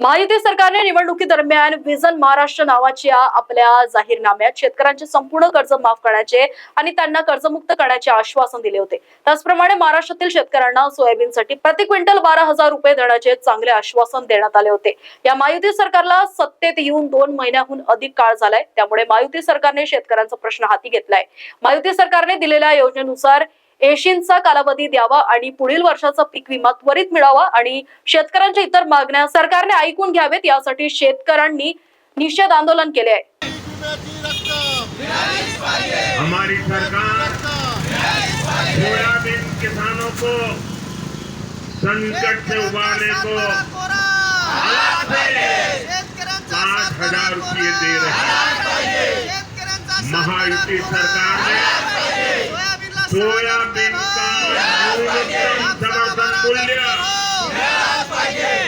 महायुती सरकारने निवडणुकीदरम्यान विजन महाराष्ट्र नावाच्या आपल्या जाहीरनाम्यात शेतकऱ्यांचे संपूर्ण कर्ज माफ करण्याचे आणि त्यांना कर्जमुक्त करण्याचे आश्वासन दिले होते. त्याचप्रमाणे महाराष्ट्रातील शेतकऱ्यांना सोयाबीनसाठी प्रति क्विंटल बारा हजार रुपये देण्याचे चांगले आश्वासन देण्यात आले होते. या महायुती सरकारला सत्तेत येऊन दोन महिन्याहून अधिक काळ झालाय. त्यामुळे महायुती सरकारने शेतकऱ्यांचा प्रश्न हाती घेतलाय. महायुती सरकारने दिलेल्या योजनेनुसार एशींचा कालावधी द्यावा आणि पुढील वर्षाचा पीक विमा त्वरित मिळावा आणि शेतकऱ्यांच्या इतर मागण्या सरकारने ऐकून घ्यावेत यासाठी शेतकऱ्यांनी निषेध आंदोलन केले आहे. हमारी सरकार किसानों को संकट से उबारने को पाँच हजार रुपये दे रहे महायुति सरकार ने न्यूनतम समर्थन मूल्य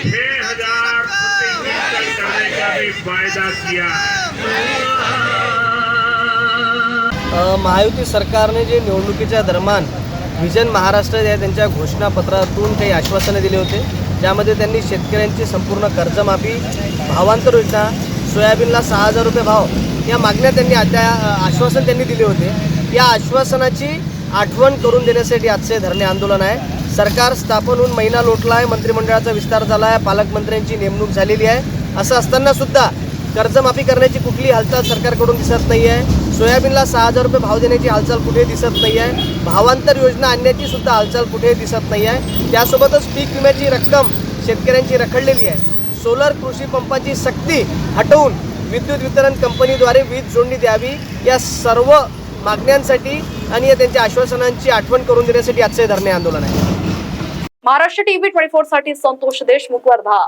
छह हजार प्रति क्विंटल करने का भी किया महायुती सरकारने जे निवडणुकीच्या दरम्यान विजन महाराष्ट्र या त्यांच्या घोषणापत्रातून काही आश्वासनं दिले होते ज्यामध्ये त्यांनी शेतकऱ्यांची संपूर्ण कर्जमाफी भावांतर योजना सोयाबीनला सहा हजार रुपये भाव या मागण्या त्यांनी त्या आश्वासन त्यांनी दिले होते. या आश्वासनाची आठवण करून देण्यासाठी आजचे धरणे आंदोलन आहे. सरकार स्थापन होऊन महिना लोटला आहे मंत्रिमंडळाचा विस्तार झाला आहे पालकमंत्र्यांची नेमणूक झालेली आहे. असं असताना सुद्धा कर्जमाफी करण्याची कुठली हालचाल सरकारकडून दिसत नाही आहे सोयाबीनला सहा हजार रुपये भाव देण्याची हालचाल कुठे दिसत नाही आहे भावांतर योजना आणण्याची सुद्धा हालचाल कुठे दिसत नाही आहे त्यासोबतच पीक विम्याची रक्कम शेतकऱ्यांची रखडलेली आहे. सोलर कृषी पंपाची सक्ती हटवून विद्युत वितरण कंपनीद्वारे वीज जोडणी द्यावी या सर्व मागण्यांसाठी आणि या त्यांच्या आश्वासनांची आठवण करून देण्यासाठी आजचे धरणे आंदोलन आहे. महाराष्ट्र टीव्ही ट्वेंटी फोरसाठी संतोष देशमुख वर्धा.